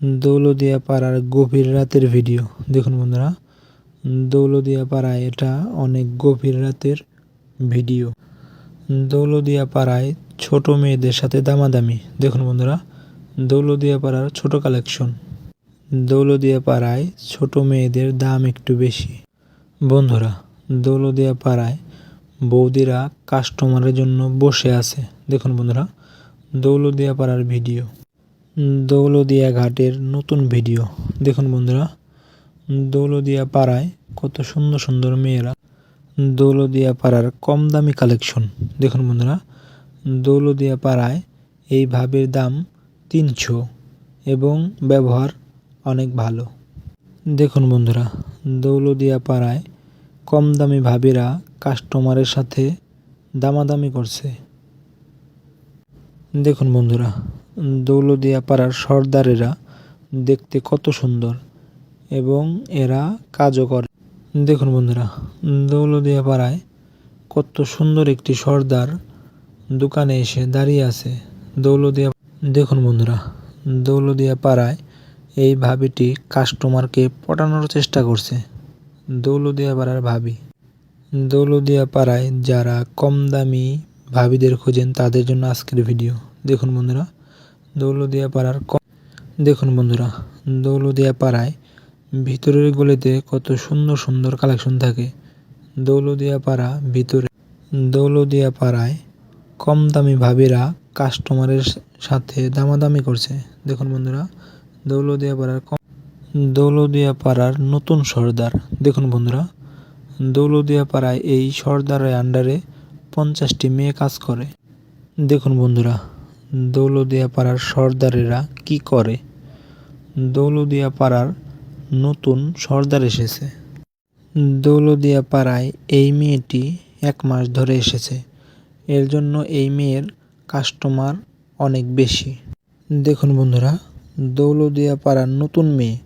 দৌলদিয়া পাড়ার গভীর রাতের ভিডিও। দেখুন বন্ধুরা দৌলদিয়া পাড়ায় এটা অনেক গভীর রাতের ভিডিও। দৌলদিয়া পাড়ায় ছোট মেয়েদের সাথে দামাদামি। দেখুন বন্ধুরা দৌলদিয়া পাড়ার ছোট কালেকশন। দৌলদিয়া পাড়ায় ছোট মেয়েদের দাম একটু বেশি। বন্ধুরা দৌলদিয়া পাড়ায় বৌদিরা কাস্টমারের জন্য বসে আছে। দেখুন বন্ধুরা দৌলদিয়া পাড়ার ভিডিও। দৌলদিয়া ঘাটের নতুন ভিডিও। দেখুন বন্ধুরা, দৌলদিয়া পাড়ায় কত সুন্দর সুন্দর মেয়েরা দৌলদিয়া পাড়ার কম দামি কালেকশন দেখুন বন্ধুরা, দৌলদিয়া পাড়ায় এই ভাবের দাম তিনশো এবং ব্যবহার অনেক ভালো। দেখুন বন্ধুরা, দৌলদিয়া পাড়ায় কম দামি ভাবিরা কাস্টমারের সাথে দামাদামি করছে। দেখুন বন্ধুরা দৌলদিয়া পাড়ার সর্দারেরা দেখতে কত সুন্দর এবং এরা কাজও করে। দেখুন বন্ধুরা, দৌলদিয়া পাড়ায় কত সুন্দর একটি সর্দার দোকানে এসে দাঁড়িয়ে আছে দৌলদিয়া। দেখুন বন্ধুরা, দৌলদিয়া পাড়ায় এই ভাবিটি কাস্টমারকে পটানোর চেষ্টা করছে। দৌলদিয়া পাড়ার ভাবি। দৌলদিয়া পাড়ায় যারা কম দামি ভাবিদের খোঁজেন তাদের জন্য আজকের ভিডিও। দেখুন বন্ধুরা দৌলদিয়া পাড়ার দেখুন বন্ধুরা দৌলদিয়া পাড়ায় ভিতরের গলিতে কত সুন্দর সুন্দর কালেকশন থাকে। দৌলদিয়া পাড়া ভিতরে দৌলদিয়া পাড়ায় কম দামি ভাবিরা কাস্টমারের সাথে দামাদামি করছে। দেখুন বন্ধুরা দৌলদিয়া পাড়ার কম দৌলদিয়া পাড়ার নতুন সর্দার। দেখুন বন্ধুরা দৌলদিয়া পাড়ায় এই সর্দারের আন্ডারে পঞ্চাশটি মেয়ে কাজ করে। দেখুন বন্ধুরা দৌলদিয়া পাড়ার সর্দারেরা কি করে? দৌলদিয়া পাড়ার নতুন সর্দার এসেছে। দৌলদিয়া পাড়ায় এই মেয়েটি এক মাস ধরে এসেছে। এর জন্য এই মেয়ের কাস্টমার অনেক বেশি। দেখুন বন্ধুরা দৌলদিয়া পাড়ার নতুন মেয়ে।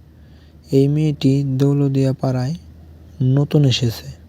এই মেয়েটি দৌলদিয়া পাড়ায় নতুন এসেছে।